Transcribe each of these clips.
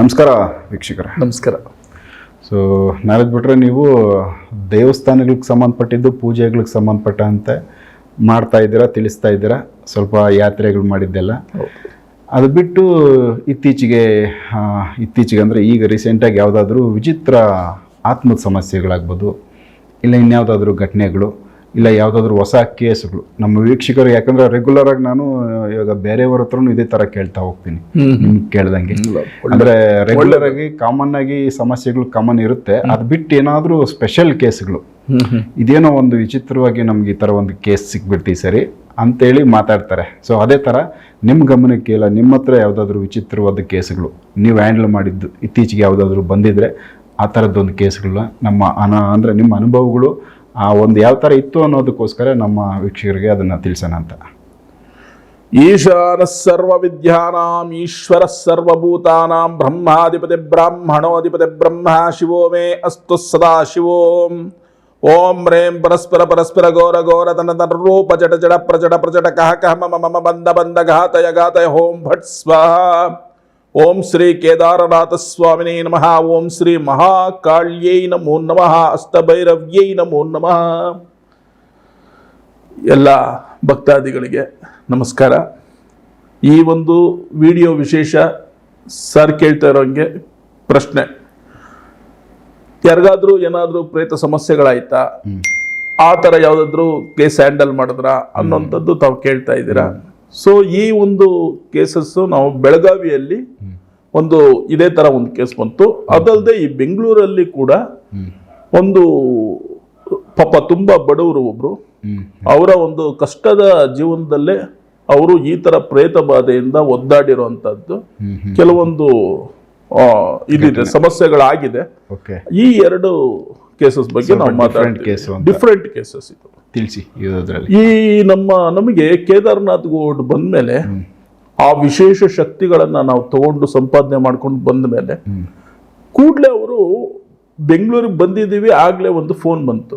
ನಮಸ್ಕಾರ ವೀಕ್ಷಕರ. ನಮಸ್ಕಾರ. ಸೊ ನಾಳೆ ಬಿಟ್ರೆ ನೀವು ದೇವಸ್ಥಾನಗಳಿಗೆ ಸಂಬಂಧಪಟ್ಟಿದ್ದು ಪೂಜೆಗಳಿಗೆ ಸಂಬಂಧಪಟ್ಟಂತೆ ಮಾಡ್ತಾ ಇದ್ದೀರಾ ತಿಳಿಸ್ತಾ ಇದ್ದೀರಾ? ಸ್ವಲ್ಪ ಯಾತ್ರೆಗಳು ಮಾಡಿದ್ದೆಲ್ಲ. ಅದು ಬಿಟ್ಟು ಇತ್ತೀಚೆಗೆ ಇತ್ತೀಚೆಗೆ ಅಂದರೆ ಈಗ ರೀಸೆಂಟಾಗಿ ಯಾವುದಾದ್ರೂ ವಿಚಿತ್ರ ಆತ್ಮದ ಸಮಸ್ಯೆಗಳಾಗ್ಬೋದು ಇಲ್ಲ ಇನ್ಯಾವುದಾದ್ರೂ ಘಟನೆಗಳು ಇಲ್ಲ ಯಾವುದಾದ್ರೂ ಹೊಸ ಕೇಸ್ಗಳು. ನಮ್ಮ ವೀಕ್ಷಕರು ಯಾಕಂದ್ರೆ ರೆಗ್ಯುಲರ್ ಆಗಿ ನಾನು ಇವಾಗ ಬೇರೆಯವ್ರ ಹತ್ರನೂ ಇದೇ ಥರ ಕೇಳ್ತಾ ಹೋಗ್ತೀನಿ. ನಿಮ್ಗೆ ಕೇಳ್ದಂಗೆ. ಅಂದ್ರೆ ರೆಗ್ಯುಲರ್ ಆಗಿ ಕಾಮನ್ ಆಗಿ ಸಮಸ್ಯೆಗಳು ಕಾಮನ್ ಇರುತ್ತೆ. ಅದು ಬಿಟ್ಟು ಏನಾದರೂ ಸ್ಪೆಷಲ್ ಕೇಸ್ಗಳು. ಇದೇನೋ ಒಂದು ವಿಚಿತ್ರವಾಗಿ ನಮ್ಗೆ ಈ ಥರ ಒಂದು ಕೇಸ್ ಸಿಕ್ಬಿಡ್ತೀವಿ ಸರಿ ಅಂತೇಳಿ ಮಾತಾಡ್ತಾರೆ. ಸೊ ಅದೇ ಥರ ನಿಮ್ಮ ಗಮನಕ್ಕೆ ಇಲ್ಲ ನಿಮ್ಮ ಹತ್ರ ಯಾವುದಾದ್ರೂ ವಿಚಿತ್ರವಾದ ಕೇಸ್ಗಳು ನೀವು ಹ್ಯಾಂಡಲ್ ಮಾಡಿದ್ದು ಇತ್ತೀಚೆಗೆ ಯಾವುದಾದ್ರೂ ಬಂದಿದ್ರೆ ಆ ಥರದ್ದೊಂದು ಕೇಸ್ಗಳನ್ನ ನಮ್ಮ ಅನ ಅಂದರೆ ನಿಮ್ಮ ಅನುಭವಗಳು ಆ ಒಂದು ಯಾವ ಥರ ಇತ್ತು ಅನ್ನೋದಕ್ಕೋಸ್ಕರ ನಮ್ಮ ವೀಕ್ಷಕರಿಗೆ ಅದನ್ನು ತಿಳಿಸೋಣ ಅಂತ ಈಶಾನ ಸರ್ವ ವಿದ್ಯಾನಾಂ ಈಶ್ವರ ಸರ್ವಭೂತಾನಾಂ ಬ್ರಹ್ಮಾಧಿಪತಿ ಬ್ರಾಹ್ಮಣೋಧಿಪತಿ ಬ್ರಹ್ಮ ಶಿವೋ ಮೇ ಅಸ್ತು ಸದಾ ಶಿವೋಂ ಓಂ ರೇಂ ಪರಸ್ಪರ ಪರಸ್ಪರ ಘೋರ ಘೋರ ತನ ತನ ರೂಪ ಜಡ ಜಡ ಪ್ರಜಡ ಪ್ರಜಡ ಕಹ ಕಹ ಮಮ ಮಮ ಬಂದ ಬಂದ ಘಾತಯ ಘಾತಯ ಓಂ ಭಟ್ ಸ್ವಾಹ ಓಂ ಶ್ರೀ ಕೇದಾರನಾಥ ಸ್ವಾಮಿನೇ ನಮಃ. ಓಂ ಶ್ರೀ ಮಹಾಕಾಳ್ಯೈ ನಮೋ ನಮಃ. ಅಷ್ಟಭೈರವ್ಯೈ ನಮೋ ನಮಃ. ಎಲ್ಲ ಭಕ್ತಾದಿಗಳಿಗೆ ನಮಸ್ಕಾರ. ಈ ಒಂದು ವಿಡಿಯೋ ವಿಶೇಷ ಸರ್ ಕೇಳ್ತಾ ಇರೋಂಗೆ ಪ್ರಶ್ನೆ. ಯಾರಿಗಾದ್ರೂ ಏನಾದರೂ ಪ್ರೇತ ಸಮಸ್ಯೆಗಳಾಯ್ತಾ? ಆ ಥರ ಯಾವುದಾದ್ರೂ ಕೇಸ್ ಹ್ಯಾಂಡಲ್ ಮಾಡಿದ್ರ? ಅನ್ನೋಂಥದ್ದು ತಾವು ಕೇಳ್ತಾ ಇದ್ದೀರಾ? ಸೊ ಈ ಒಂದು ಕೇಸಸ್ಸು ನಾವು ಬೆಳಗಾವಿಯಲ್ಲಿ ಒಂದು ಇದೇ ಥರ ಒಂದು ಕೇಸ್ ಬಂತು. ಅದಲ್ಲದೆ ಈ ಬೆಂಗಳೂರಲ್ಲಿ ಕೂಡ ಒಂದು ಪಾಪ ತುಂಬ ಬಡವರು ಒಬ್ಬರು ಅವರ ಒಂದು ಕಷ್ಟದ ಜೀವನದಲ್ಲೇ ಅವರು ಈ ತರ ಪ್ರೇತ ಬಾಧೆಯಿಂದ ಒದ್ದಾಡಿರುವಂಥದ್ದು ಕೆಲವೊಂದು ಇದಿದೆ ಸಮಸ್ಯೆಗಳಾಗಿದೆ. ಓಕೆ ಈ ಎರಡು ಕೇಸಸ್ ಬಗ್ಗೆ ನಾವು ಮಾತಾಡ್ತೀವಿ. ಡಿಫ್ರೆಂಟ್ ಕೇಸಸ್ ಇದು. ತಿಳಿಸಿ ಈ ನಮ್ಮ ನಮಗೆ ಕೇದಾರ್ನಾಥ್ ಗೋಡ್ ಬಂದ್ಮೇಲೆ ಆ ವಿಶೇಷ ಶಕ್ತಿಗಳನ್ನ ನಾವು ತಗೊಂಡು ಸಂಪಾದನೆ ಮಾಡ್ಕೊಂಡು ಬಂದ ಮೇಲೆ ಕೂಡಲೇ ಅವರು ಬೆಂಗಳೂರಿಗೆ ಬಂದಿದ್ದೀವಿ ಆಗ್ಲೇ ಒಂದು ಫೋನ್ ಬಂತು.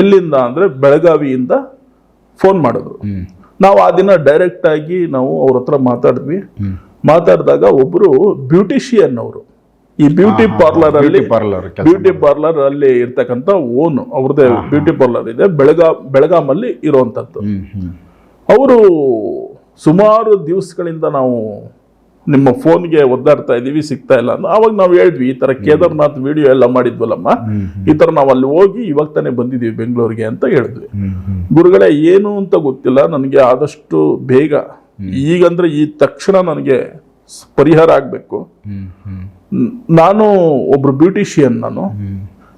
ಎಲ್ಲಿಂದ ಅಂದ್ರೆ ಬೆಳಗಾವಿಯಿಂದ ಫೋನ್ ಮಾಡಿದ್ರು. ನಾವು ಆ ದಿನ ಡೈರೆಕ್ಟ್ ಆಗಿ ನಾವು ಅವ್ರ ಹತ್ರ ಮಾತಾಡಿದ್ವಿ. ಮಾತಾಡಿದಾಗ ಒಬ್ಬರು ಬ್ಯೂಟಿಷಿಯನ್ ಅವರು. ಈ ಬ್ಯೂಟಿ ಪಾರ್ಲರ್ ಅಲ್ಲಿ ಬ್ಯೂಟಿ ಪಾರ್ಲರ್ ಅಲ್ಲಿ ಇರ್ತಕ್ಕಂಥ ಓನ್ ಅವ್ರದ್ದೇ ಬ್ಯೂಟಿ ಪಾರ್ಲರ್ ಇದೆ ಬೆಳಗಾ ಬೆಳಗಾಮಲ್ಲಿ ಇರುವಂತದ್ದು. ಅವರು ಸುಮಾರು ದಿವಸಗಳಿಂದ ನಾವು ನಿಮ್ಮ ಫೋನ್ಗೆ ಒದ್ದಾಡ್ತಾ ಇದೀವಿ ಸಿಗ್ತಾ ಇಲ್ಲ ಅಂತ. ಅವಾಗ ನಾವು ಹೇಳಿದ್ವಿ ಈ ತರ ಕೇದಾರ್ನಾಥ್ ವಿಡಿಯೋ ಎಲ್ಲ ಮಾಡಿದ್ವಲ್ಲಮ್ಮ? ಈ ತರ ನಾವು ಅಲ್ಲಿ ಹೋಗಿ ಇವಾಗ ತಾನೇ ಬಂದಿದೀವಿ ಬೆಂಗಳೂರಿಗೆ ಅಂತ ಹೇಳಿದ್ವಿ. ಗುರುಗಳೇ ಏನು ಅಂತ ಗೊತ್ತಿಲ್ಲ ನನಗೆ ಆದಷ್ಟು ಬೇಗ. ಈಗಂದ್ರೆ ಈ ತಕ್ಷಣ ನನಗೆ ಪರಿಹಾರ ಆಗಬೇಕು. ನಾನು ಒಬ್ರು ಬ್ಯೂಟಿಷಿಯನ್ ನಾನು.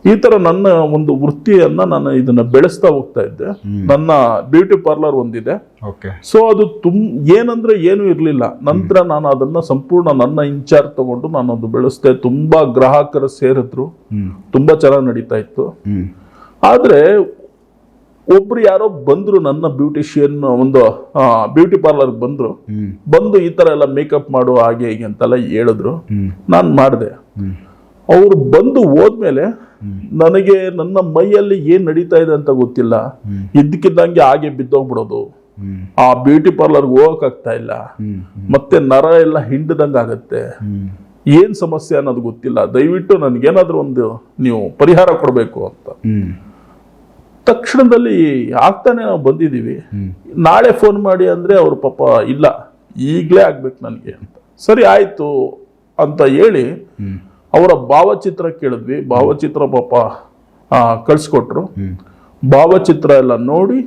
ಈ ಥರ ನನ್ನ ಒಂದು ವೃತ್ತಿಯನ್ನ ನಾನು ಇದನ್ನ ಬೆಳೆಸ್ತಾ ಹೋಗ್ತಾ ಇದ್ದೆ. ನನ್ನ ಬ್ಯೂಟಿ ಪಾರ್ಲರ್ ಒಂದಿದೆ. ಓಕೆ. ಸೊ ಅದು ತುಂಬ ಏನಂದ್ರೆ ಏನು ಇರಲಿಲ್ಲ. ನಂತರ ನಾನು ಅದನ್ನ ಸಂಪೂರ್ಣ ನನ್ನ ಇನ್ಚಾರ್ಜ್ ತಗೊಂಡು ನಾನು ಅದು ಬೆಳೆಸ್ದೆ. ತುಂಬಾ ಗ್ರಾಹಕರು ಸೇರಿದ್ರು. ತುಂಬಾ ಚೆನ್ನಾಗಿ ನಡೀತಾ ಇತ್ತು. ಆದ್ರೆ ಒಬ್ರು ಯಾರೋ ಬಂದ್ರು ನನ್ನ ಬ್ಯೂಟಿಷಿಯನ್ ಒಂದು ಬ್ಯೂಟಿ ಪಾರ್ಲರ್ ಬಂದ್ರು. ಬಂದು ಈ ತರ ಎಲ್ಲ ಮೇಕಪ್ ಮಾಡು ಹಾಗೆ ಹೀಗೆ ಅಂತೆಲ್ಲ ಹೇಳಿದ್ರು. ನಾನು ಮಾಡಿದೆ. ಅವ್ರು ಬಂದು ಹೋದ್ಮೇಲೆ ನನಗೆ ನನ್ನ ಮೈಯಲ್ಲಿ ಏನ್ ನಡೀತಾ ಇದೆ ಅಂತ ಗೊತ್ತಿಲ್ಲ. ಇದ್ದಕ್ಕಿದ್ದಂಗೆ ಹಾಗೆ ಬಿದ್ದೋಗ್ಬಿಡೋದು. ಆ ಬ್ಯೂಟಿ ಪಾರ್ಲರ್ಗೆ ಹೋಗಕ್ ಆಗ್ತಾ ಇಲ್ಲ. ಮತ್ತೆ ನರ ಎಲ್ಲ ಹಿಂಡದಂಗ ಆಗುತ್ತೆ. ಏನು ಸಮಸ್ಯೆ ಅನ್ನೋದು ಗೊತ್ತಿಲ್ಲ. ದಯವಿಟ್ಟು ನನಗೇನಾದ್ರೂ ಒಂದು ನೀವು ಪರಿಹಾರ ಕೊಡಬೇಕು ಅಂತ. ತಕ್ಷಣದಲ್ಲಿ ಆಗ್ತಾನೆ ನಾವು ಬಂದಿದ್ದೀವಿ. ನಾಳೆ ಫೋನ್ ಮಾಡಿ ಅಂದ್ರೆ ಅವ್ರು ಪಾಪ ಇಲ್ಲ. ಈಗಲೇ ಆಗ್ಬೇಕು ನನಗೆ ಅಂತ. ಸರಿ ಆಯ್ತು ಅಂತ ಹೇಳಿ ಅವರ ಭಾವಚಿತ್ರ ಕೇಳಿದ್ವಿ. ಭಾವಚಿತ್ರ ಪಾಪ ಕಳಿಸ್ಕೊಟ್ರು. ಭಾವಚಿತ್ರ ಎಲ್ಲ ನೋಡಿ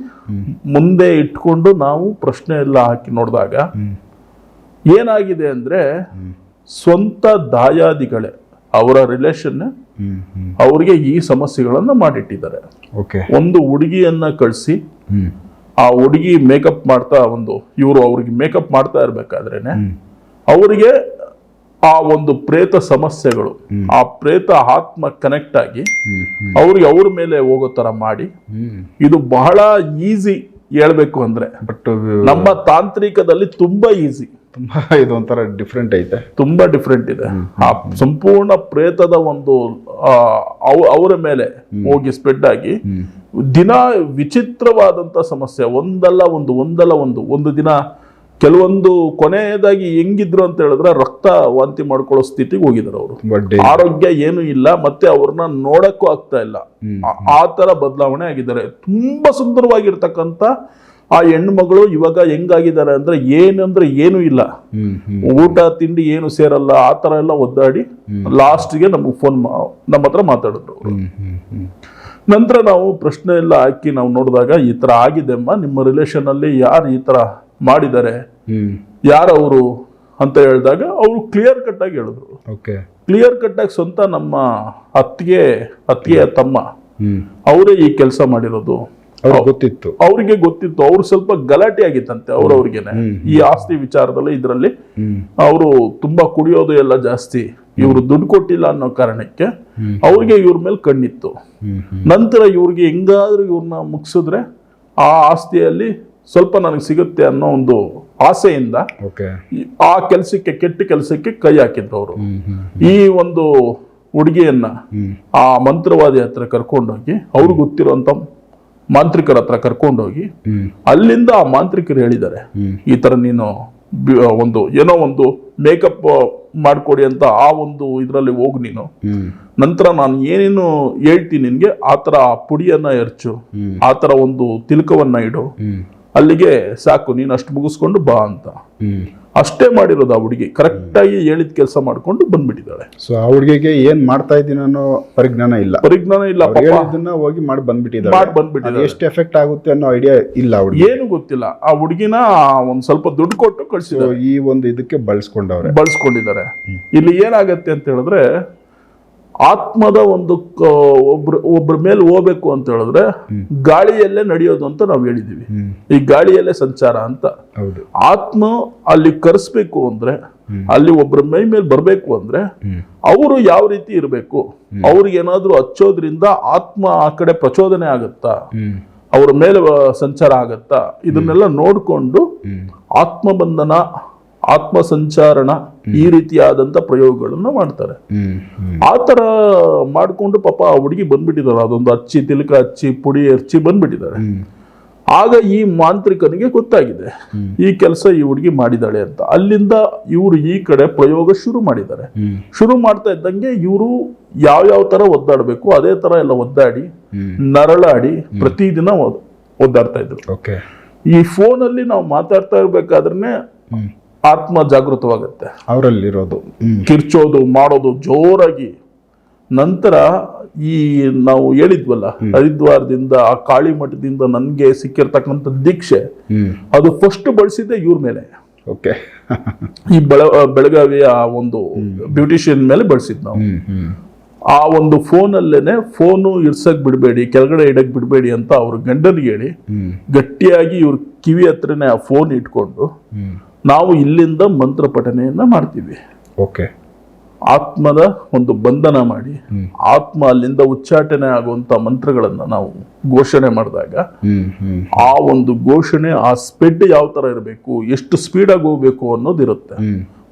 ಮುಂದೆ ಇಟ್ಕೊಂಡು ನಾವು ಪ್ರಶ್ನೆ ಎಲ್ಲ ಹಾಕಿ ನೋಡಿದಾಗ ಏನಾಗಿದೆ ಅಂದ್ರೆ ಸ್ವಂತ ದಾಯಾದಿಗಳೇ ಅವರ ರಿಲೇಷನ್ ಅವ್ರಿಗೆ ಈ ಸಮಸ್ಯೆಗಳನ್ನು ಮಾಡಿಟ್ಟಿದ್ದಾರೆ. ಓಕೆ. ಒಂದು ಹುಡುಗಿಯನ್ನ ಕಳಿಸಿ ಆ ಹುಡುಗಿ ಮೇಕಪ್ ಮಾಡ್ತಾ ಒಂದು ಇವರು ಅವ್ರಿಗೆ ಮೇಕಪ್ ಮಾಡ್ತಾ ಇರ್ಬೇಕಾದ್ರೇನೆ ಅವರಿಗೆ ಆ ಒಂದು ಪ್ರೇತ ಸಮಸ್ಯೆಗಳು ಆ ಪ್ರೇತ ಆತ್ಮ ಕನೆಕ್ಟ್ ಆಗಿ ಅವ್ರಿಗೆ ಅವ್ರ ಮೇಲೆ ಹೋಗೋ ತರ ಮಾಡಿ ಇದು ಬಹಳ ಈಸಿ ಹೇಳ್ಬೇಕು ಅಂದ್ರೆ. ಬಟ್ ನಮ್ಮ ತಾಂತ್ರಿಕದಲ್ಲಿ ತುಂಬಾ ಈಸಿ. ತುಂಬಾ ಇದು ಒಂಥರ ಡಿಫ್ರೆಂಟ್ ಐತೆ. ತುಂಬಾ ಡಿಫ್ರೆಂಟ್ ಇದೆ. ಆ ಸಂಪೂರ್ಣ ಪ್ರೇತದ ಒಂದು ಅವರ ಮೇಲೆ ಹೋಗಿ ಸ್ಪ್ರೆಡ್ ಆಗಿ ದಿನ ವಿಚಿತ್ರವಾದಂತ ಸಮಸ್ಯೆ ಒಂದಲ್ಲ ಒಂದು ಒಂದಲ್ಲ ಒಂದು ಒಂದು ದಿನ ಕೆಲವೊಂದು ಕೊನೆಯದಾಗಿ ಹೆಂಗಿದ್ರು ಅಂತ ಹೇಳಿದ್ರೆ ರಕ್ತ ವಾಂತಿ ಮಾಡ್ಕೊಳ್ಳೋ ಸ್ಥಿತಿಗೆ ಹೋಗಿದ್ರು ಅವರು. ಆರೋಗ್ಯ ಏನು ಇಲ್ಲ ಮತ್ತೆ ಅವ್ರನ್ನ ನೋಡಕ್ಕೂ ಆಗ್ತಾ ಇಲ್ಲ. ಆ- ತರ ಬದಲಾವಣೆ ಆಗಿದ್ದಾರೆ. ತುಂಬಾ ಸುಂದರವಾಗಿರ್ತಕ್ಕಂಥ ಆ ಹೆಣ್ಮಗಳು ಇವಾಗ ಹೆಂಗಾಗಿದ್ದಾರೆ ಅಂದ್ರೆ ಏನಂದ್ರೆ ಏನು ಇಲ್ಲ. ಊಟ ತಿಂಡಿ ಏನು ಸೇರಲ್ಲ ಆ ತರ ಎಲ್ಲ ಒದ್ದಾಡಿ ಲಾಸ್ಟ್ಗೆ ನಮಗೆ ಫೋನ್ ನಮ್ಮ ಹತ್ರ ಮಾತಾಡಿದ್ರು ನಂತರ ನಾವು ಪ್ರಶ್ನೆ ಎಲ್ಲ ಹಾಕಿ ನಾವು ನೋಡಿದಾಗ ಈ ತರ ಆಗಿದೆ ಅಮ್ಮ ನಿಮ್ಮ ರಿಲೇಷನ್ ಅಲ್ಲಿ ಯಾರು ಈ ತರ ಮಾಡಿದ್ದಾರೆ ಯಾರವರು ಅಂತ ಹೇಳಿದಾಗ ಅವರು ಕ್ಲಿಯರ್ ಕಟ್ ಆಗಿ ಹೇಳಿದ್ರು. ಕ್ಲಿಯರ್ ಕಟ್ ಆಗಿ ಸ್ವಂತ ನಮ್ಮ ಅತ್ತಿಗೆ ಅತ್ತಿಗೆ ತಮ್ಮ ಅವರೇ ಈ ಕೆಲಸ ಮಾಡಿರೋದು. ಅವ್ರಿಗೆ ಗೊತ್ತಿತ್ತು. ಅವ್ರಿಗೆ ಗೊತ್ತಿತ್ತು. ಅವ್ರು ಸ್ವಲ್ಪ ಗಲಾಟೆ ಆಗಿತ್ತಂತೆ ಅವ್ರವ್ರಿಗೆನೆ ಈ ಆಸ್ತಿ ವಿಚಾರದಲ್ಲಿ ಇದರಲ್ಲಿ ಅವರು ತುಂಬಾ ಕುಡಿಯೋದು ಎಲ್ಲ ಜಾಸ್ತಿ. ಇವರು ದುಡ್ಡು ಕೊಟ್ಟಿಲ್ಲ ಅನ್ನೋ ಕಾರಣಕ್ಕೆ ಅವ್ರಿಗೆ ಇವ್ರ ಮೇಲೆ ಕಣ್ಣಿತ್ತು. ನಂತರ ಇವ್ರಿಗೆ ಹೆಂಗಾದ್ರೂ ಇವ್ರನ್ನ ಮುಗಿಸಿದ್ರೆ ಆ ಆಸ್ತಿಯಲ್ಲಿ ಸ್ವಲ್ಪ ನನಗೆ ಸಿಗುತ್ತೆ ಅನ್ನೋ ಒಂದು ಆಸೆಯಿಂದ ಆ ಕೆಲಸಕ್ಕೆ ಕೆಟ್ಟ ಕೆಲಸಕ್ಕೆ ಕೈ ಹಾಕಿದ್ರು ಅವರು. ಈ ಒಂದು ಹುಡುಗಿಯನ್ನ ಆ ಮಂತ್ರವಾದಿ ಹತ್ರ ಕರ್ಕೊಂಡೋಗಿ ಅವ್ರಿಗೆ ಗೊತ್ತಿರುವಂತ ಮಾಂತ್ರಿಕರ ಹತ್ರ ಕರ್ಕೊಂಡೋಗಿ ಅಲ್ಲಿಂದ ಆ ಮಾಂತ್ರಿಕರು ಹೇಳಿದ್ದಾರೆ ಈ ತರ ನೀನು ಒಂದು ಏನೋ ಒಂದು ಮೇಕಪ್ ಮಾಡ್ಕೊಡಿ ಅಂತ ಆ ಒಂದು ಇದರಲ್ಲಿ ಹೋಗು ನೀನು. ನಂತರ ನಾನು ಏನೇನು ಹೇಳ್ತೀನಿ ನಿನ್ಗೆ ಆ ತರ ಪುಡಿಯನ್ನ ಎರಚು ಆತರ ಒಂದು ತಿಲಕವನ್ನ ಇಡು. ಅಲ್ಲಿಗೆ ಸಾಕು ನೀನು ಅಷ್ಟು ಮುಗಿಸ್ಕೊಂಡು ಬಾ ಅಂತ. ಅಷ್ಟೇ ಮಾಡಿರೋದು ಆ ಹುಡುಗಿ. ಕರೆಕ್ಟಾಗಿ ಹೇಳಿದ ಕೆಲಸ ಮಾಡ್ಕೊಂಡು ಬಂದ್ಬಿಟ್ಟಿದ್ದಾಳೆ. ಸೊ ಆ ಹುಡುಗಿಗೆ ಏನ್ ಮಾಡ್ತಾ ಇದ್ದೀನಿ ಅನ್ನೋ ಪರಿಜ್ಞಾನ ಇಲ್ಲ. ಪರಿಜ್ಞಾನ ಇಲ್ಲ ಅವ್ರು ಹೇಳಿದ್ದನ್ನ ಹೋಗಿ ಮಾಡಿ ಬಂದ್ಬಿಟ್ಟಿದ್ದಾರೆ ಮಾಡಿ ಬಂದ್ಬಿಟ್ಟಿದ್ದಾರೆ. ಎಷ್ಟು ಎಫೆಕ್ಟ್ ಆಗುತ್ತೆ ಅನ್ನೋ ಐಡಿಯಾ ಇಲ್ಲ ಹುಡುಗಿ. ಏನು ಗೊತ್ತಿಲ್ಲ. ಆ ಹುಡುಗಿನ ಒಂದ್ ಸ್ವಲ್ಪ ದುಡ್ಡು ಕೊಟ್ಟು ಕಳ್ಸಿದ್ರು ಈ ಒಂದು ಇದಕ್ಕೆ ಬಳಸ್ಕೊಂಡವ್ರೆ. ಬಳಸ್ಕೊಂಡಿದ್ದಾರೆ. ಇಲ್ಲಿ ಏನಾಗತ್ತೆ ಅಂತ ಹೇಳಿದ್ರೆ ಆತ್ಮದ ಒಂದು ಒಬ್ರು ಒಬ್ರ ಮೇಲೆ ಹೋಗ್ಬೇಕು ಅಂತ ಹೇಳಿದ್ರೆ ಗಾಳಿಯಲ್ಲೇ ನಡೆಯೋದು ಅಂತ ನಾವು ಹೇಳಿದ್ದೀವಿ. ಈ ಗಾಳಿಯಲ್ಲೇ ಸಂಚಾರ ಅಂತ. ಆತ್ಮ ಅಲ್ಲಿ ಕರೆಸ್ಬೇಕು ಅಂದ್ರೆ ಅಲ್ಲಿ ಒಬ್ಬರ ಮೈ ಮೇಲೆ ಬರಬೇಕು ಅಂದ್ರೆ ಅವರು ಯಾವ ರೀತಿ ಇರಬೇಕು? ಅವ್ರಿಗೆ ಏನಾದ್ರೂ ಹಚ್ಚೋದ್ರಿಂದ ಆತ್ಮ ಆ ಕಡೆ ಪ್ರಚೋದನೆ ಆಗತ್ತಾ? ಅವರ ಮೇಲೆ ಸಂಚಾರ ಆಗತ್ತಾ? ಇದನ್ನೆಲ್ಲ ನೋಡ್ಕೊಂಡು ಆತ್ಮ ಆತ್ಮಬಂಧನ ಆತ್ಮ ಸಂಚಾರಣ ಈ ರೀತಿಯಾದಂತ ಪ್ರಯೋಗಗಳನ್ನ ಮಾಡ್ತಾರೆ. ಆ ತರ ಮಾಡ್ಕೊಂಡು ಪಾಪ ಆ ಹುಡುಗಿ ಬಂದ್ಬಿಟ್ಟಿದ್ದಾರೆ. ಅದೊಂದು ಅಚ್ಚಿ ತಿಲಕ ಹಚ್ಚಿ ಪುಡಿ ಹಚ್ಚಿ ಬಂದ್ಬಿಟ್ಟಿದ್ದಾರೆ. ಆಗ ಈ ಮಾಂತ್ರಿಕನಿಗೆ ಗೊತ್ತಾಗಿದೆ. ಈ ಕೆಲಸ ಈ ಹುಡುಗಿ ಮಾಡಿದಾಳೆ ಅಂತ. ಅಲ್ಲಿಂದ ಇವರು ಈ ಕಡೆ ಪ್ರಯೋಗ ಶುರು ಮಾಡಿದ್ದಾರೆ. ಶುರು ಮಾಡ್ತಾ ಇದ್ದಂಗೆ ಇವರು ಯಾವ ಯಾವ ತರ ಒದ್ದಾಡಬೇಕು ಅದೇ ತರ ಎಲ್ಲ ಒದ್ದಾಡಿ ನರಳಾಡಿ ಪ್ರತಿದಿನ ಒದ್- ಒದ್ದಾಡ್ತಾ ಇದ್ರು. ಈ ಫೋನಲ್ಲಿ ನಾವು ಮಾತಾಡ್ತಾ ಇರ್ಬೇಕಾದ್ರೆ ಆತ್ಮ ಜಾಗೃತವಾಗುತ್ತೆ ಅವರಲ್ಲಿರೋದು ಕಿರ್ಚೋದು ಮಾಡೋದು ಜೋರಾಗಿ. ನಂತರ ಈ ನಾವು ಹೇಳಿದ್ವಲ್ಲ ಹರಿದ್ವಾರದಿಂದ ಆ ಕಾಳಿ ಮಠದಿಂದ ನನಗೆ ಸಿಕ್ಕಿರ್ತಕ್ಕಂಥ ದೀಕ್ಷೆ ಅದು ಫಸ್ಟ್ ಬಳಸಿದ್ದೆ ಇವ್ರ ಮೇಲೆ. ಓಕೆ. ಈ ಬೆಳ ಬೆಳಗಾವಿಯ ಆ ಒಂದು ಬ್ಯೂಟಿಷಿಯನ್ ಮೇಲೆ ಬಳಸಿದ್ ನಾವು. ಆ ಒಂದು ಫೋನಲ್ಲೇನೆ ಫೋನು ಇಡ್ಸಕ್ ಬಿಡಬೇಡಿ ಕೆಳಗಡೆ ಇಡಕ್ ಬಿಡಬೇಡಿ ಅಂತ ಅವ್ರ ಗಂಡನಿಗೆ ಹೇಳಿ ಗಟ್ಟಿಯಾಗಿ ಇವ್ರ ಕಿವಿ ಹತ್ರನೇ ಆ ಫೋನ್ ಇಟ್ಕೊಂಡು ನಾವು ಇಲ್ಲಿಂದ ಮಂತ್ರ ಪಠನೆಯನ್ನ ಮಾಡ್ತೀವಿ. ಓಕೆ ಆತ್ಮದ ಒಂದು ಬಂಧನ ಮಾಡಿ ಆತ್ಮ ಅಲ್ಲಿಂದ ಉಚ್ಚಾಟನೆ ಆಗುವಂತ ಮಂತ್ರಗಳನ್ನ ನಾವು ಘೋಷಣೆ ಮಾಡಿದಾಗ ಆ ಒಂದು ಘೋಷಣೆ ಆ ಸ್ಪೆಡ್ ಯಾವ ತರ ಇರಬೇಕು ಎಷ್ಟು ಸ್ಪೀಡ್ ಆಗಿ ಹೋಗ್ಬೇಕು ಅನ್ನೋದಿರುತ್ತೆ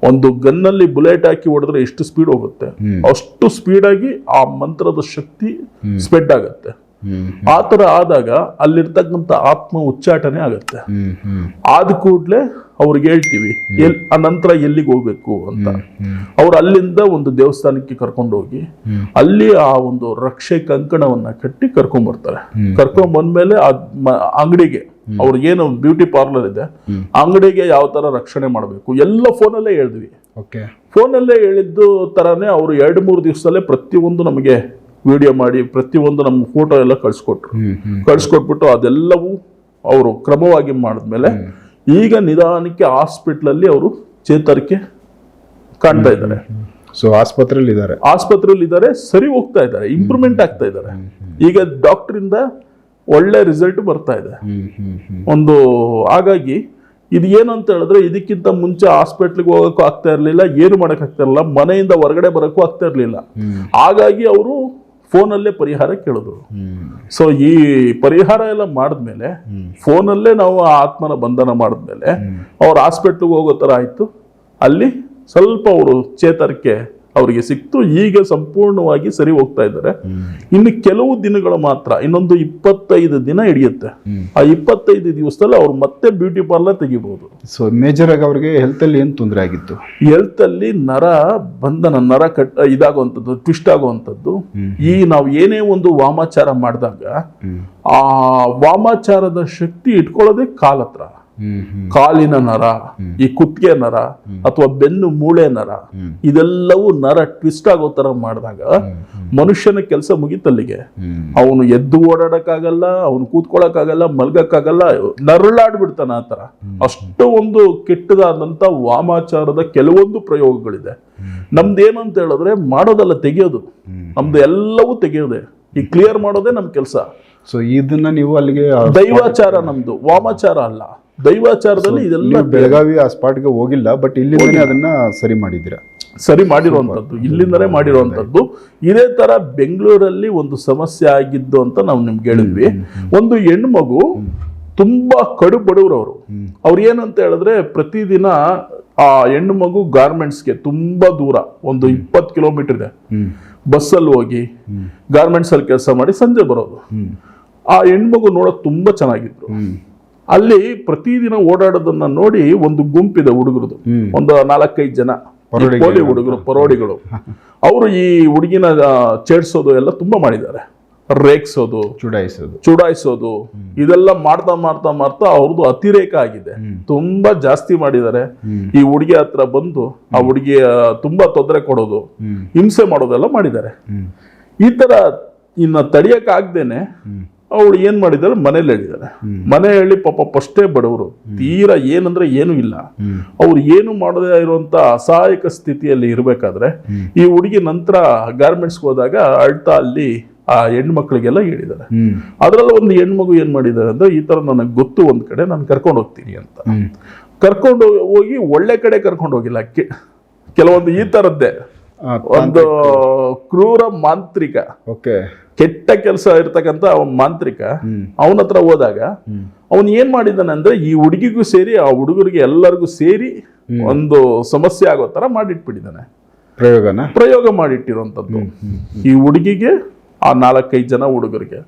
ಒಂದು ಗನ್ನಲ್ಲಿ ಬುಲೆಟ್ ಹಾಕಿ ಹೊಡೆದ್ರೆ ಎಷ್ಟು ಸ್ಪೀಡ್ ಹೋಗುತ್ತೆ? ಅಷ್ಟು ಸ್ಪೀಡ್ ಆಗಿ ಆ ಮಂತ್ರದ ಶಕ್ತಿ ಸ್ಪೆಡ್ ಆಗುತ್ತೆ. ಆ ತರ ಆದಾಗ ಅಲ್ಲಿರ್ತಕ್ಕಂಥ ಆತ್ಮ ಉಚ್ಚಾಟನೆ ಆಗುತ್ತೆ. ಆದ ಕೂಡ್ಲೆ ಅವ್ರಿಗೆ ಹೇಳ್ತೀವಿ ಎಲ್ ಆ ನಂತರ ಎಲ್ಲಿಗೆ ಹೋಗ್ಬೇಕು ಅಂತ. ಅವ್ರ ಅಲ್ಲಿಂದ ಒಂದು ದೇವಸ್ಥಾನಕ್ಕೆ ಕರ್ಕೊಂಡೋಗಿ ಅಲ್ಲಿ ಆ ಒಂದು ರಕ್ಷೆ ಕಂಕಣವನ್ನ ಕಟ್ಟಿ ಕರ್ಕೊಂಡ್ ಬರ್ತಾರೆ. ಕರ್ಕೊಂಡ್ ಬಂದ್ಮೇಲೆ ಆ ಅಂಗಡಿಗೆ ಅವ್ರಿಗೇನು ಬ್ಯೂಟಿ ಪಾರ್ಲರ್ ಇದೆ. ಅಂಗಡಿಗೆ ಯಾವ ತರ ರಕ್ಷಣೆ ಮಾಡಬೇಕು ಎಲ್ಲ ಫೋನಲ್ಲೇ ಹೇಳಿದ್ವಿ. ಫೋನಲ್ಲೇ ಹೇಳಿದ್ದು ತರಾನೇ ಅವರು ಎರಡು ಮೂರು ದಿವಸದಲ್ಲೇ ಪ್ರತಿಯೊಂದು ನಮಗೆ ವಿಡಿಯೋ ಮಾಡಿ ಪ್ರತಿಯೊಂದು ನಮ್ಮ ಫೋಟೋ ಎಲ್ಲ ಕಳಿಸ್ಕೊಟ್ರು. ಕಳಿಸ್ಕೊಟ್ಬಿಟ್ಟು ಅದೆಲ್ಲವೂ ಅವರು ಕ್ರಮವಾಗಿ ಮಾಡಿದ್ಮೇಲೆ ಈಗ ನಿಧಾನಕ್ಕೆ ಹಾಸ್ಪಿಟ್ಲಲ್ಲಿ ಅವರು ಚೇತರಿಕೆ ಕಾಣ್ತಾ ಇದ್ದಾರೆ. ಸೊ ಆಸ್ಪತ್ರೆಯಲ್ಲಿ ಇದ್ದಾರೆ. ಆಸ್ಪತ್ರೆಯಲ್ಲಿ ಇದ್ದಾರೆ ಸರಿ ಹೋಗ್ತಾ ಇದ್ದಾರೆ ಇಂಪ್ರೂವ್ಮೆಂಟ್ ಆಗ್ತಾ ಇದ್ದಾರೆ. ಈಗ ಡಾಕ್ಟ್ರಿಂದ ಒಳ್ಳೆ ರಿಸಲ್ಟ್ ಬರ್ತಾ ಇದೆ. ಒಂದು ಹಾಗಾಗಿ ಇದು ಏನಂತ ಹೇಳಿದ್ರೆ ಇದಕ್ಕಿಂತ ಮುಂಚೆ ಹಾಸ್ಪಿಟ್ಲಿಗೆ ಹೋಗೋಕ್ಕೂ ಆಗ್ತಾ ಇರಲಿಲ್ಲ ಏನು ಮಾಡೋಕ್ಕಾಗ್ತಾ ಇರಲಿಲ್ಲ ಮನೆಯಿಂದ ಹೊರಗಡೆ ಬರೋಕ್ಕೂ ಆಗ್ತಾ ಇರಲಿಲ್ಲ. ಹಾಗಾಗಿ ಅವರು ಫೋನಲ್ಲೇ ಪರಿಹಾರ ಕೇಳಿದ್ರು ಸೊ ಈ ಪರಿಹಾರ ಎಲ್ಲ ಮಾಡಿದ್ಮೇಲೆ. ಫೋನಲ್ಲೇ ನಾವು ಆ ಆತ್ಮನ ಬಂಧನ ಮಾಡಿದ್ಮೇಲೆ ಅವ್ರು ಹಾಸ್ಪಿಟ್ಲಿಗೆ ಹೋಗೋ ಥರ ಆಯ್ತು. ಅಲ್ಲಿ ಸ್ವಲ್ಪ ಅವರು ಚೇತರಿಕೆ ಅವರಿಗೆ ಸಿಕ್ತು ಈಗ ಸಂಪೂರ್ಣವಾಗಿ ಸರಿ ಹೋಗ್ತಾ ಇದ್ದಾರೆ. ಇನ್ನು ಕೆಲವು ದಿನಗಳು ಮಾತ್ರ ಇನ್ನೊಂದು ಇಪ್ಪತ್ತೈದು ದಿನ ಹಿಡಿಯುತ್ತೆ. ಆ ಇಪ್ಪತ್ತೈದು ದಿವಸದಲ್ಲಿ ಅವ್ರು ಮತ್ತೆ ಬ್ಯೂಟಿ ಪಾರ್ಲರ್ ತೆಗಿಬಹುದು ಸೊ ಮೇಜರ್ ಆಗಿ ಅವ್ರಿಗೆ ಹೆಲ್ತ್ ಅಲ್ಲಿ ಏನ್ ತೊಂದರೆ ಆಗಿತ್ತು? ಹೆಲ್ತ್ ಅಲ್ಲಿ ನರ ಬಂಧನ ನರ ಕಟ್ ಇದಾಗುವಂಥದ್ದು ಟ್ವಿಸ್ಟ್ ಆಗುವಂಥದ್ದು. ಈ ನಾವು ಏನೇ ಒಂದು ವಾಮಾಚಾರ ಮಾಡಿದಾಗ ಆ ವಾಮಾಚಾರದ ಶಕ್ತಿ ಇಟ್ಕೊಳ್ಳೋದೇ ಕಾಲತ್ರ. ಕಾಲಿನ ನರ ಈ ಕುತ್ತಿಗೆ ನರ ಅಥವಾ ಬೆನ್ನು ಮೂಳೆ ನರ ಇದೆಲ್ಲವೂ ನರ ಟ್ವಿಸ್ಟ್ ಆಗೋ ತರ ಮಾಡಿದಾಗ ಮನುಷ್ಯನ ಕೆಲಸ ಮುಗಿತಲ್ಲಿಗೆ ಅವನು ಎದ್ದು ಓಡಾಡಕ್ಕಾಗಲ್ಲ ಅವನು ಕೂತ್ಕೊಳ್ಳೋಕ್ಕಾಗಲ್ಲ ಮಲ್ಗಕ್ಕಾಗಲ್ಲ ನರಳಾಡ್ಬಿಡ್ತಾನ ಆ ತರ. ಅಷ್ಟು ಒಂದು ಕೆಟ್ಟದಾದಂತ ವಾಮಾಚಾರದ ಕೆಲವೊಂದು ಪ್ರಯೋಗಗಳಿದೆ. ನಮ್ದೇನು ಅಂತ ಹೇಳಿದ್ರೆ ಮಾಡೋದಲ್ಲ ತೆಗೆಯೋದು. ನಮ್ದು ಎಲ್ಲವೂ ತೆಗೆಯೋದೆ. ಈ ಕ್ಲಿಯರ್ ಮಾಡೋದೇ ನಮ್ ಕೆಲಸ. ಸೊ ಇದನ್ನ ನೀವು ಅಲ್ಲಿಗೆ ದೈವಾಚಾರ ನಮ್ದು ವಾಮಾಚಾರ ಅಲ್ಲ. ದೈವಾಚಾರದಲ್ಲಿ ಇದೆಲ್ಲ ಬೆಳಗಾವಿ ಆ ಸ್ಪಾಟ್ಗೆ ಹೋಗಿಲ್ಲ ಬಟ್ ಇಲ್ಲಿಂದನೇ ಅದನ್ನ ಸರಿ ಮಾಡಿದ್ದೀರಾ? ಸರಿ ಮಾಡಿರುವಂಥದ್ದು. ಇಲ್ಲಿಂದಲೇ ಮಾಡಿರುವಂಥದ್ದು. ಇದೇ ತರ ಬೆಂಗಳೂರಲ್ಲಿ ಒಂದು ಸಮಸ್ಯೆ ಆಗಿದ್ದು ಅಂತ ನಾವು ನಿಮ್ಗೆ ಹೇಳಿದ್ವಿ. ಒಂದು ಹೆಣ್ಮಗು ಮಗು ತುಂಬಾ ಕಡು ಬಡವರು ಅವರು ಅವ್ರು ಏನಂತ ಹೇಳಿದ್ರೆ ಪ್ರತಿದಿನ ಆ ಹೆಣ್ಣು ಮಗು ಗಾರ್ಮೆಂಟ್ಸ್ಗೆ ತುಂಬಾ ದೂರ ಒಂದು ಇಪ್ಪತ್ತು ಕಿಲೋಮೀಟರ್ ಇದೆ. ಬಸ್ಸಲ್ಲಿ ಹೋಗಿ ಗಾರ್ಮೆಂಟ್ಸಲ್ಲಿ ಕೆಲಸ ಮಾಡಿ ಸಂಜೆ ಬರೋದು. ಆ ಹೆಣ್ಮಗು ನೋಡೋಕೆ ತುಂಬಾ ಚೆನ್ನಾಗಿದ್ರು. ಅಲ್ಲಿ ಪ್ರತಿದಿನ ಓಡಾಡೋದನ್ನ ನೋಡಿ ಒಂದು ಗುಂಪಿದೆ ಹುಡುಗರದು. ಒಂದು ನಾಲ್ಕೈದು ಜನ. ಪೋಲಿ ಹುಡುಗರು ಪರೋಡಿಗಳು. ಅವರು ಈ ಹುಡುಗಿನ ಚೇಡ್ಸೋದು ಎಲ್ಲ ತುಂಬಾ ಮಾಡಿದ್ದಾರೆ. ರೇಗ್ಸೋದು ಚುಡಾಯಿಸೋದು. ಚುಡಾಯಿಸೋದು ಇದೆಲ್ಲ ಮಾಡ್ತಾ ಮಾಡ್ತಾ ಮಾಡ್ತಾ ಅವ್ರದ್ದು ಅತಿರೇಕ ಆಗಿದೆ. ತುಂಬಾ ಜಾಸ್ತಿ ಮಾಡಿದ್ದಾರೆ. ಈ ಹುಡುಗಿ ಹತ್ರ ಬಂದು ಆ ಹುಡುಗಿಯ ತುಂಬಾ ತೊಂದರೆ ಕೊಡೋದು ಹಿಂಸೆ ಮಾಡೋದೆಲ್ಲ ಮಾಡಿದ್ದಾರೆ. ಈ ತರ ಇನ್ನ ತಡಿಯಕ್ ಆಗ್ದೇನೆ ಅವಳು ಏನ್ ಮಾಡಿದಾರೆ ಮನೇಲಿ ಹೇಳಿದಾರೆ ಮನೆ ಹೇಳಿ ಪಾಪ ಫಸ್ಟೇ ಬಡವರು. ತೀರಾ ಏನಂದ್ರೆ ಏನು ಇಲ್ಲ. ಅವ್ರು ಏನು ಮಾಡದೇ ಇರುವಂತ ಅಸಹಾಯಕ ಸ್ಥಿತಿಯಲ್ಲಿ ಇರಬೇಕಾದ್ರೆ ಈ ಹುಡುಗಿ ನಂತರ ಗಾರ್ಮೆಂಟ್ಸ್ಗೆ ಹೋದಾಗ ಅಳ್ತಾ ಅಲ್ಲಿ ಆ ಹೆಣ್ಮಕ್ಳಿಗೆಲ್ಲ ಹೇಳಿದ್ದಾರೆ ಅದರಲ್ಲೂ ಒಂದು ಹೆಣ್ಮಗು ಏನ್ ಮಾಡಿದ್ದಾರೆ ಅಂದ್ರೆ ಈ ತರ ನನಗೆ ಗೊತ್ತು ಒಂದ್ ಕಡೆ ನಾನು ಕರ್ಕೊಂಡು ಹೋಗ್ತೀನಿ ಅಂತ. ಕರ್ಕೊಂಡು ಹೋಗಿ ಒಳ್ಳೆ ಕಡೆ ಕರ್ಕೊಂಡು ಹೋಗಿಲ್ಲ ಕೆಲವೊಂದು ಈ ತರದ್ದೇ ಒಂದು ಕ್ರೂರ ಮಾಂತ್ರಿಕ. ಓಕೆ. ಕೆಟ್ಟ ಕೆಲಸ ಇರ್ತಕ್ಕಂಥ ಅವನ್ ಮಾಂತ್ರಿಕ ಅವನ ಹತ್ರ ಹೋದಾಗ ಅವನು ಏನ್ ಮಾಡಿದ್ದಾನೆ ಅಂದ್ರೆ ಈ ಹುಡುಗಿಗೂ ಸೇರಿ ಆ ಹುಡುಗರಿಗೆ ಎಲ್ಲರಿಗೂ ಸೇರಿ ಒಂದು ಸಮಸ್ಯೆ ಆಗೋ ತರ ಮಾಡಿಟ್ಬಿಟ್ಟಿದ್ದಾನೆ. ಪ್ರಯೋಗನ? ಪ್ರಯೋಗ ಮಾಡಿಟ್ಟಿರುವಂತದ್ದು ಈ ಹುಡುಗಿಗೆ ಆ ನಾಲ್ಕೈದು ಜನ ಹುಡುಗರಿಗೆ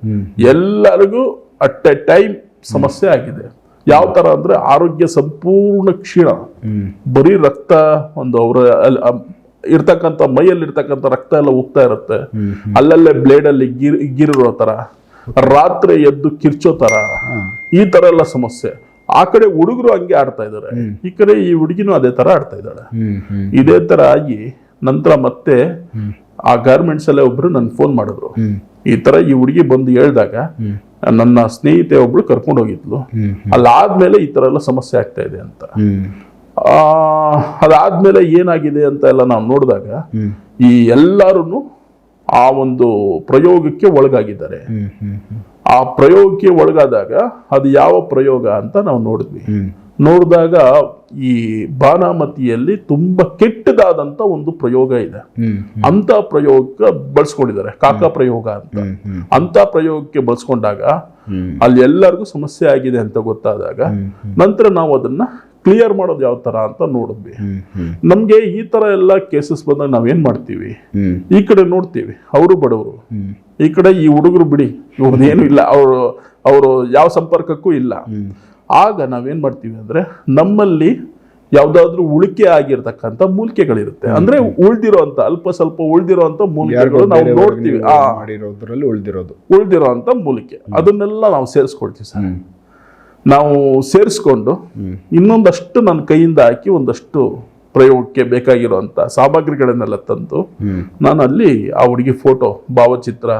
ಎಲ್ಲರಿಗೂ ಅಟ್ ಎ ಟೈಮ್ ಸಮಸ್ಯೆ ಆಗಿದೆ. ಯಾವ ತರ ಅಂದ್ರೆ ಆರೋಗ್ಯ ಸಂಪೂರ್ಣ ಕ್ಷೀಣ. ಬರೀ ರಕ್ತ ಒಂದು ಅವರ ಇರ್ತಕ್ಕಂಥ ಮೈಯಲ್ಲಿ ಇರ್ತಕ್ಕಂಥ ರಕ್ತ ಎಲ್ಲ ಹೋಗ್ತಾ ಇರುತ್ತೆ. ಅಲ್ಲಲ್ಲೇ ಬ್ಲೇಡ್ ಅಲ್ಲಿ ಗಿರ್ ಗಿರಿರೋ ತರ ರಾತ್ರಿ ಎದ್ದು ಕಿರ್ಚೋ ತರ ಈ ತರ ಎಲ್ಲ ಸಮಸ್ಯೆ. ಆ ಕಡೆ ಹುಡುಗರು ಹಂಗೆ ಆಡ್ತಾ ಇದ್ದಾರೆ. ಈ ಕಡೆ ಈ ಹುಡುಗಿನೂ ಅದೇ ತರ ಆಡ್ತಾ ಇದ್ದಾಳೆ. ಇದೇ ತರ ಆಗಿ ನಂತರ ಮತ್ತೆ ಆ ಗಾರ್ಮೆಂಟ್ಸ್ ಅಲ್ಲೇ ಒಬ್ರು ನನ್ ಫೋನ್ ಮಾಡಿದ್ರು. ಈ ತರ ಈ ಹುಡುಗಿ ಬಂದು ಹೇಳ್ದಾಗ ನನ್ನ ಸ್ನೇಹಿತೆ ಒಬ್ಳು ಕರ್ಕೊಂಡು ಹೋಗಿದ್ಲು. ಅಲ್ಲಾದ್ಮೇಲೆ ಈ ತರ ಎಲ್ಲ ಸಮಸ್ಯೆ ಆಗ್ತಾ ಇದೆ ಅಂತ. ಅದಾದ್ಮೇಲೆ ಏನಾಗಿದೆ ಅಂತ ಎಲ್ಲ ನಾವು ನೋಡಿದಾಗ ಈ ಎಲ್ಲರೂ ಆ ಒಂದು ಪ್ರಯೋಗಕ್ಕೆ ಒಳಗಾಗಿದ್ದಾರೆ. ಆ ಪ್ರಯೋಗಕ್ಕೆ ಒಳಗಾದಾಗ ಅದು ಯಾವ ಪ್ರಯೋಗ ಅಂತ ನಾವು ನೋಡಿದ್ವಿ. ನೋಡಿದಾಗ ಈ ಬಾನಾಮತಿಯಲ್ಲಿ ತುಂಬಾ ಕೆಟ್ಟದಾದಂತ ಒಂದು ಪ್ರಯೋಗ ಇದೆ. ಅಂತ ಪ್ರಯೋಗಕ್ಕೆ ಬಳಸ್ಕೊಂಡಿದ್ದಾರೆ. ಕಾಕ ಪ್ರಯೋಗ ಅಂತ. ಅಂತ ಪ್ರಯೋಗಕ್ಕೆ ಬಳಸ್ಕೊಂಡಾಗ ಅಲ್ಲಿ ಎಲ್ಲರಿಗೂ ಸಮಸ್ಯೆ ಆಗಿದೆ ಅಂತ ಗೊತ್ತಾದಾಗ ನಂತರ ನಾವು ಅದನ್ನ ಕ್ಲಿಯರ್ ಮಾಡೋದು ಯಾವ ತರ ಅಂತ ನೋಡಿದ್ವಿ. ನಮ್ಗೆ ಈ ತರ ಎಲ್ಲ ಕೇಸಸ್ ಬಂದಾಗ ನಾವೇನ್ ಮಾಡ್ತೀವಿ? ಈ ಕಡೆ ನೋಡ್ತೀವಿ ಅವರು ಬಡವರು. ಈ ಕಡೆ ಈ ಹುಡುಗರು ಬಿಡಿ ಇವ್ರದ್ದು ಏನು ಇಲ್ಲ ಅವರು ಅವರು ಯಾವ ಸಂಪರ್ಕಕ್ಕೂ ಇಲ್ಲ. ಆಗ ನಾವೇನ್ ಮಾಡ್ತೀವಿ ಅಂದ್ರೆ ನಮ್ಮಲ್ಲಿ ಯಾವ್ದಾದ್ರು ಉಳಿಕೆ ಆಗಿರ್ತಕ್ಕಂಥ ಮೂಲಿಕೆಗಳಿರುತ್ತೆ. ಅಂದ್ರೆ ಉಳ್ದಿರೋಂತ ಅಲ್ಪ ಸ್ವಲ್ಪ ಉಳ್ದಿರೋಂತ ಮೂಲಿಕೆಗಳು ನಾವು ನೋಡ್ತೀವಿ. ಉಳಿದಿರೋದು. ಉಳ್ದಿರೋಂತ ಮೂಲಿಕೆ. ಅದನ್ನೆಲ್ಲ ನಾವು ಸೇರಿಸ್ಕೊಳ್ತೀವಿ ಸರ್. ನಾವು ಸೇರಿಸ್ಕೊಂಡು ಇನ್ನೊಂದಷ್ಟು ನನ್ನ ಕೈಯಿಂದ ಹಾಕಿ ಒಂದಷ್ಟು ಪ್ರಯೋಗಕ್ಕೆ ಬೇಕಾಗಿರುವಂಥ ಸಾಮಗ್ರಿಗಳನ್ನೆಲ್ಲ ತಂದು ನಾನು ಅಲ್ಲಿ ಆ ಹುಡುಗಿ ಫೋಟೋ ಭಾವಚಿತ್ರ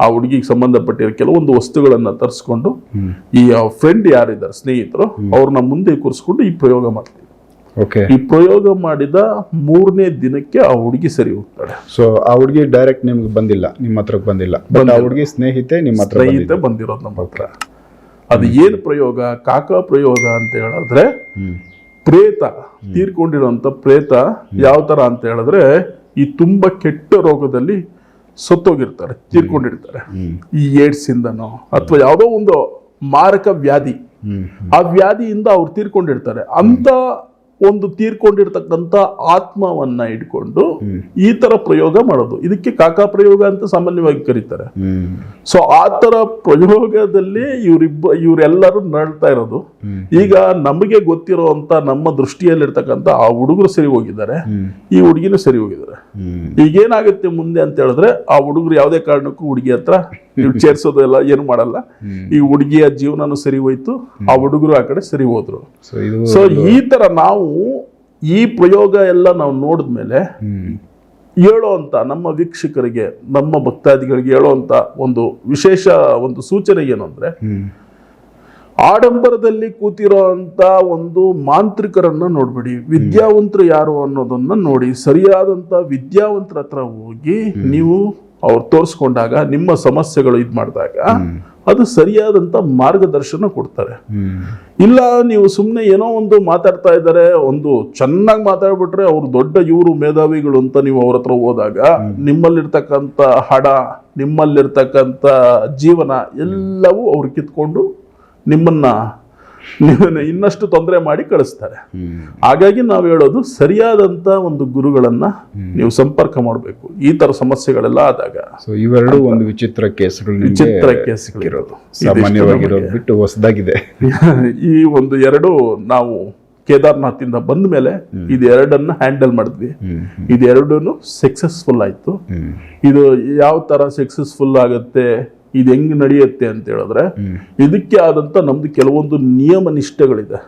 ಆ ಹುಡುಗಿಗೆ ಸಂಬಂಧಪಟ್ಟಿರೋ ಕೆಲವೊಂದು ವಸ್ತುಗಳನ್ನ ತರಿಸ್ಕೊಂಡು ಈ ಫ್ರೆಂಡ್ ಯಾರಿದ್ದಾರೆ ಸ್ನೇಹಿತರು ಅವ್ರನ್ನ ಮುಂದೆ ಕೂರಿಸ್ಕೊಂಡು ಈ ಪ್ರಯೋಗ ಮಾಡ್ತೀವಿ. ಓಕೆ ಈ ಪ್ರಯೋಗ ಮಾಡಿದ ಮೂರನೇ ದಿನಕ್ಕೆ ಆ ಹುಡುಗಿ ಸರಿ ಹೋಗ್ತಾಳೆ. ಸೊ ಆ ಹುಡುಗಿ ಡೈರೆಕ್ಟ್ ನಿಮ್ಗೆ ಬಂದಿಲ್ಲ ನಿಮ್ಮ ಹತ್ರಕ್ಕೆ ಬಂದಿಲ್ಲ. ಬಟ್ ಆ ಹುಡುಗಿ ಸ್ನೇಹಿತೆ ನಿಮ್ಮ ಹತ್ರ ಸ್ನೇಹಿತೆ ಬಂದಿರೋದು ನಮ್ಮ ಹತ್ರ. ಅದು ಏನು ಪ್ರಯೋಗ? ಕಾಕ ಪ್ರಯೋಗ ಅಂತ ಹೇಳಿದ್ರೆ ಪ್ರೇತ ತೀರ್ಕೊಂಡಿರುವಂತ ಪ್ರೇತ ಯಾವ ತರ ಅಂತ ಹೇಳಿದ್ರೆ ಈ ತುಂಬಾ ಕೆಟ್ಟ ರೋಗದಲ್ಲಿ ಸತ್ತೋಗಿರ್ತಾರೆ ತೀರ್ಕೊಂಡಿರ್ತಾರೆ. ಈ ಏಡ್ಸ್ ಇಂದನೋ ಅಥವಾ ಯಾವುದೋ ಒಂದು ಮಾರಕ ವ್ಯಾಧಿ. ಆ ವ್ಯಾಧಿಯಿಂದ ಅವ್ರು ತೀರ್ಕೊಂಡಿರ್ತಾರೆ. ಅಂತ ಒಂದು ತೀರ್ಕೊಂಡಿರ್ತಕ್ಕಂಥ ಆತ್ಮವನ್ನ ಇಟ್ಕೊಂಡು ಈ ತರ ಪ್ರಯೋಗ ಮಾಡೋದು. ಇದಕ್ಕೆ ಕಾಕಾ ಪ್ರಯೋಗ ಅಂತ ಸಾಮಾನ್ಯವಾಗಿ ಕರೀತಾರೆ. ಸೊ ಆ ತರ ಪ್ರಯೋಗದಲ್ಲಿ ಇವರಿಬ್ಬ ಇವರೆಲ್ಲರೂ ನಡ್ತಾ ಇರೋದು. ಈಗ ನಮಗೆ ಗೊತ್ತಿರುವಂತ ನಮ್ಮ ದೃಷ್ಟಿಯಲ್ಲಿರ್ತಕ್ಕಂಥ ಆ ಹುಡುಗರು ಸರಿ ಹೋಗಿದ್ದಾರೆ. ಈ ಹುಡುಗಿನೂ ಸರಿ ಹೋಗಿದ್ದಾರೆ. ಈಗೇನಾಗುತ್ತೆ ಮುಂದೆ ಅಂತ ಹೇಳಿದ್ರೆ ಆ ಹುಡುಗರು ಯಾವುದೇ ಕಾರಣಕ್ಕೂ ಹುಡುಗಿ ಹತ್ರ ನೀವು ಸೇರಿಸೋದು ಎಲ್ಲ ಏನು ಮಾಡಲ್ಲ. ಈ ಹುಡುಗಿಯ ಜೀವನನೂ ಸರಿ ಹೋಯ್ತು ಆ ಹುಡುಗರು ಆ ಕಡೆ ಸರಿ ಹೋದ್ರು. ಸೊ ಈ ತರ ನಾವು ಈ ಪ್ರಯೋಗ ಎಲ್ಲ ನಾವು ನೋಡಿದ್ಮೇಲೆ ಹೇಳೋ ಅಂತ ನಮ್ಮ ವೀಕ್ಷಕರಿಗೆ ನಮ್ಮ ಭಕ್ತಾದಿಗಳಿಗೆ ಹೇಳುವಂತ ಒಂದು ವಿಶೇಷ ಒಂದು ಸೂಚನೆ ಏನು ಅಂದ್ರೆ ಆಡಂಬರದಲ್ಲಿ ಕೂತಿರೋ ಅಂತ ಒಂದು ಮಾಂತ್ರಿಕರನ್ನ ನೋಡ್ಬಿಡಿ. ವಿದ್ಯಾವಂತರು ಯಾರು ಅನ್ನೋದನ್ನ ನೋಡಿ ಸರಿಯಾದಂತ ವಿದ್ಯಾವಂತರ ಹತ್ರ ಹೋಗಿ ನೀವು ಅವ್ರು ತೋರಿಸ್ಕೊಂಡಾಗ ನಿಮ್ಮ ಸಮಸ್ಯೆಗಳು ಇದು ಮಾಡಿದಾಗ ಅದು ಸರಿಯಾದಂತ ಮಾರ್ಗದರ್ಶನ ಕೊಡ್ತಾರೆ. ಇಲ್ಲ ನೀವು ಸುಮ್ಮನೆ ಏನೋ ಒಂದು ಮಾತಾಡ್ತಾ ಇದ್ದಾರೆ, ಒಂದು ಚೆನ್ನಾಗಿ ಮಾತಾಡ್ಬಿಟ್ರೆ ಅವ್ರು ದೊಡ್ಡ ಇವರು ಮೇಧಾವಿಗಳು ಅಂತ ನೀವು ಅವ್ರ ಹತ್ರ ಹೋದಾಗ ನಿಮ್ಮಲ್ಲಿರ್ತಕ್ಕಂಥ ಹಣ, ನಿಮ್ಮಲ್ಲಿರ್ತಕ್ಕಂಥ ಜೀವನ ಎಲ್ಲವೂ ಅವ್ರು ಕಿತ್ಕೊಂಡು ನಿಮ್ಮನ್ನ ನಿಮ್ಮನ್ನ ಇನ್ನಷ್ಟು ತೊಂದರೆ ಮಾಡಿ ಕಳಿಸ್ತಾರೆ. ಹಾಗಾಗಿ ನಾವು ಹೇಳೋದು ಸರಿಯಾದಂತ ಒಂದು ಗುರುಗಳನ್ನ ನೀವು ಸಂಪರ್ಕ ಮಾಡಬೇಕು. ಈ ತರ ಸಮಸ್ಯೆಗಳೆಲ್ಲ ಆದಾಗ ಸೊ ಇವೆರಡು ಒಂದು ವಿಚಿತ್ರ ಕೇಸ್ಗಳು ವಿಚಿತ್ರ ಕೇಸ್ಗಳಿರೋದು ಸಾಮಾನ್ಯವಾಗಿರೋದು ಬಿಟ್ಟು ಹೊಸದಾಗಿದೆ. ಈ ಒಂದು ಎರಡು ನಾವು ಕೇದಾರ್ನಾಥಿಂದ ಬಂದ ಮೇಲೆ ಇದೆರಡನ್ನ ಹ್ಯಾಂಡಲ್ ಮಾಡಿದ್ವಿ. ಇದೆರಡೂ ಇದು ಸಕ್ಸಸ್ಫುಲ್ ಆಯ್ತು. ಇದು ಯಾವ ತರ ಸಕ್ಸಸ್ಫುಲ್ ಆಗುತ್ತೆ? ಇದು ಹೆಂಗ್ ನಡೆಯುತ್ತೆ ಅಂತ ಹೇಳಿದ್ರೆ ಇದಕ್ಕೆ ಆದಂತ ನಮ್ದು ಕೆಲವೊಂದು ನಿಯಮ ನಿಷ್ಠೆಗಳಿದೆ.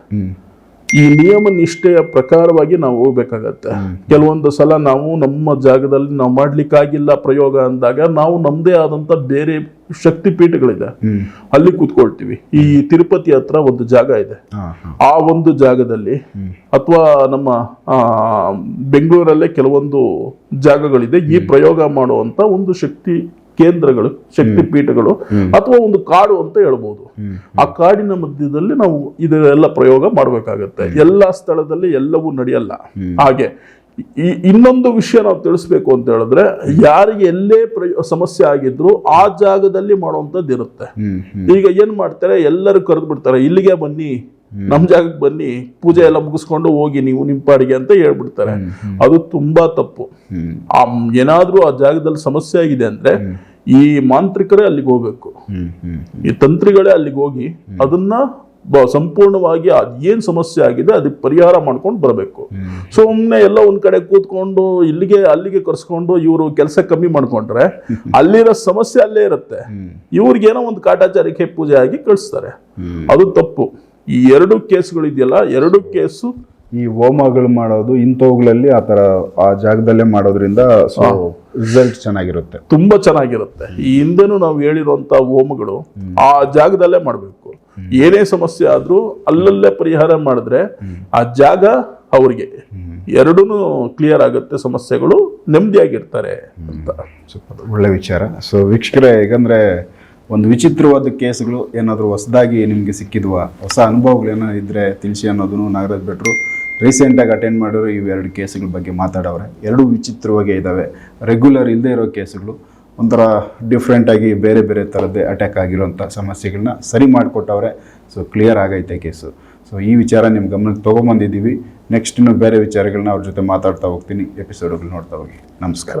ಈ ನಿಯಮ ನಿಷ್ಠೆಯ ಪ್ರಕಾರವಾಗಿ ನಾವು ಹೋಗ್ಬೇಕಾಗತ್ತೆ. ಕೆಲವೊಂದು ಸಲ ನಾವು ನಮ್ಮ ಜಾಗದಲ್ಲಿ ನಾವು ಮಾಡ್ಲಿಕ್ಕಾಗಿಲ್ಲ ಪ್ರಯೋಗ ಅಂದಾಗ ನಾವು ನಮ್ದೇ ಆದಂತ ಬೇರೆ ಶಕ್ತಿ ಪೀಠಗಳಿದೆ ಅಲ್ಲಿ ಕೂತ್ಕೊಳ್ತೀವಿ. ಈ ತಿರುಪತಿ ಹತ್ರ ಒಂದು ಜಾಗ ಇದೆ. ಆ ಒಂದು ಜಾಗದಲ್ಲಿ ಅಥವಾ ನಮ್ಮ ಆ, ಬೆಂಗಳೂರಲ್ಲೇ ಕೆಲವೊಂದು ಜಾಗಗಳಿದೆ. ಈ ಪ್ರಯೋಗ ಮಾಡುವಂತ ಒಂದು ಶಕ್ತಿ ಕೇಂದ್ರಗಳು ಶಕ್ತಿಪೀಠಗಳು ಅಥವಾ ಒಂದು ಕಾಡು ಅಂತ ಹೇಳ್ಬೋದು. ಆ ಕಾಡಿನ ಮಧ್ಯದಲ್ಲಿ ನಾವು ಇದೆಲ್ಲ ಪ್ರಯೋಗ ಮಾಡಬೇಕಾಗತ್ತೆ. ಎಲ್ಲ ಸ್ಥಳದಲ್ಲಿ ಎಲ್ಲವೂ ನಡೆಯಲ್ಲ. ಹಾಗೆ ಈ ಇನ್ನೊಂದು ವಿಷಯ ನಾವು ತಿಳಿಸ್ಬೇಕು ಅಂತ ಹೇಳಿದ್ರೆ ಯಾರಿಗೆ ಎಲ್ಲೇ ಪ್ರಯೋ ಸಮಸ್ಯೆ ಆಗಿದ್ರು ಆ ಜಾಗದಲ್ಲಿ ಮಾಡುವಂಥದ್ದು ಇರುತ್ತೆ ಈಗ ಏನ್ ಮಾಡ್ತಾರೆ? ಎಲ್ಲರೂ ಕರೆದು ಬಿಡ್ತಾರೆ ಇಲ್ಲಿಗೆ ಬನ್ನಿ ನಮ್ ಜಾಗಕ್ಕೆ ಬನ್ನಿ ಪೂಜೆ ಎಲ್ಲ ಮುಗಿಸ್ಕೊಂಡು ಹೋಗಿ ನೀವು ನಿಮ್ಮ ಪಾಡಿಗೆ ಅಂತ ಹೇಳ್ಬಿಡ್ತಾರೆ. ಅದು ತುಂಬಾ ತಪ್ಪು. ಆ ಏನಾದ್ರೂ ಆ ಜಾಗದಲ್ಲಿ ಸಮಸ್ಯೆ ಆಗಿದೆ ಅಂದ್ರೆ ಈ ಮಾಂತ್ರಿಕರೇ ಅಲ್ಲಿಗೆ ಹೋಗ್ಬೇಕು. ಈ ತಂತ್ರಿಗಳೇ ಅಲ್ಲಿಗೆ ಹೋಗಿ ಅದನ್ನ ಬ- ಸಂಪೂರ್ಣವಾಗಿ ಅದ್ ಏನ್ ಸಮಸ್ಯೆ ಆಗಿದೆ ಅದಕ್ಕೆ ಪರಿಹಾರ ಮಾಡ್ಕೊಂಡು ಬರಬೇಕು. ಸುಮ್ಮನೆ ಎಲ್ಲ ಒಂದ್ ಕಡೆ ಕೂತ್ಕೊಂಡು ಇಲ್ಲಿಗೆ ಅಲ್ಲಿಗೆ ಕರ್ಸ್ಕೊಂಡು ಇವರು ಕೆಲಸ ಕಮ್ಮಿ ಮಾಡ್ಕೊಂಡ್ರೆ ಅಲ್ಲಿರೋ ಸಮಸ್ಯೆ ಅಲ್ಲೇ ಇರುತ್ತೆ. ಇವ್ರಿಗೇನೋ ಒಂದು ಕಾಟಾಚಾರಕ್ಕೆ ಪೂಜೆ ಆಗಿ ಕಳಿಸ್ತಾರೆ. ಅದು ತಪ್ಪು. ಈ ಎರಡು ಕೇಸ್ಗಳು ಇದೆಯಲ್ಲ ಎರಡು ಕೇಸು ಈ ಹೋಮಗಳು ಮಾಡೋದು ಇಂಥವುಗಳಲ್ಲಿ ಆ ಥರ ಆ ಜಾಗದಲ್ಲೇ ಮಾಡೋದ್ರಿಂದ ಸೊ ರಿಸಲ್ಟ್ ಚೆನ್ನಾಗಿರುತ್ತೆ. ತುಂಬಾ ಚೆನ್ನಾಗಿರುತ್ತೆ. ಈ ಹಿಂದೆನೂ ನಾವು ಹೇಳಿರುವಂಥ ಹೋಮಗಳು ಆ ಜಾಗದಲ್ಲೇ ಮಾಡಬೇಕು. ಏನೇ ಸಮಸ್ಯೆ ಆದ್ರೂ ಅಲ್ಲಲ್ಲೇ ಪರಿಹಾರ ಮಾಡಿದ್ರೆ ಆ ಜಾಗ ಅವ್ರಿಗೆ. ಎರಡೂ ಕ್ಲಿಯರ್ ಆಗುತ್ತೆ ಸಮಸ್ಯೆಗಳು ನೆಮ್ಮದಿಯಾಗಿರ್ತಾರೆ ಅಂತ. ಒಳ್ಳೆ ವಿಚಾರ. ಸೊ ವೀಕ್ಷಕರೇ ಹೇಗಂದ್ರೆ ಒಂದು ವಿಚಿತ್ರವಾದ ಕೇಸ್ಗಳು ಏನಾದರೂ ಹೊಸದಾಗಿ ನಿಮಗೆ ಸಿಕ್ಕಿದ್ವಾ? ಹೊಸ ಅನುಭವಗಳು ಏನೋ ಇದ್ದರೆ ತಿಳಿಸಿ ಅನ್ನೋದನ್ನು ನಾಗರಾಜ್ ಭಟ್ರು ರೀಸೆಂಟಾಗಿ ಅಟೆಂಡ್ ಮಾಡಿರೋ ಇವೆರಡು ಕೇಸ್ಗಳ ಬಗ್ಗೆ ಮಾತಾಡವ್ರೆ. ಎರಡೂ ವಿಚಿತ್ರವಾಗಿ ಇದ್ದಾವೆ ರೆಗ್ಯುಲರ್ ಇಲ್ಲದೆ ಇರೋ ಕೇಸ್ಗಳು ಒಂಥರ ಡಿಫ್ರೆಂಟಾಗಿ ಬೇರೆ ಬೇರೆ ಥರದ್ದೇ ಅಟ್ಯಾಕ್ ಆಗಿರೋಂಥ ಸಮಸ್ಯೆಗಳನ್ನ ಸರಿ ಮಾಡಿಕೊಟ್ಟವ್ರೆ. ಸೊ, ಕ್ಲಿಯರ್ ಆಗೈತೆ ಕೇಸು. ಸೊ, ಈ ವಿಚಾರ ನಿಮ್ಮ ಗಮನಕ್ಕೆ ತೊಗೊಂಬಂದಿದ್ದೀವಿ. ನೆಕ್ಸ್ಟ್ ಇನ್ನು ಬೇರೆ ವಿಚಾರಗಳನ್ನ ಅವ್ರ ಜೊತೆ ಮಾತಾಡ್ತಾ ಹೋಗ್ತೀನಿ. ಎಪಿಸೋಡ್ಗಳು ನೋಡ್ತಾ ಹೋಗಿ. ನಮಸ್ಕಾರ.